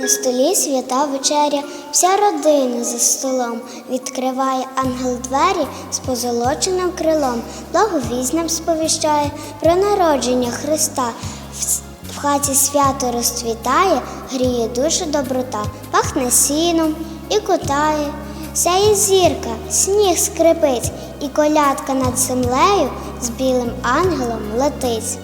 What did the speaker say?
На столі свята вечеря, вся родина за столом відкриває ангел двері з позолоченим крилом, благовість нам сповіщає про народження Христа. В- В хаті свято розцвітає, гріє душу доброта, пахне сіном і кутає. Сяє зірка, сніг скрипить, і колядка над землею з білим ангелом летить.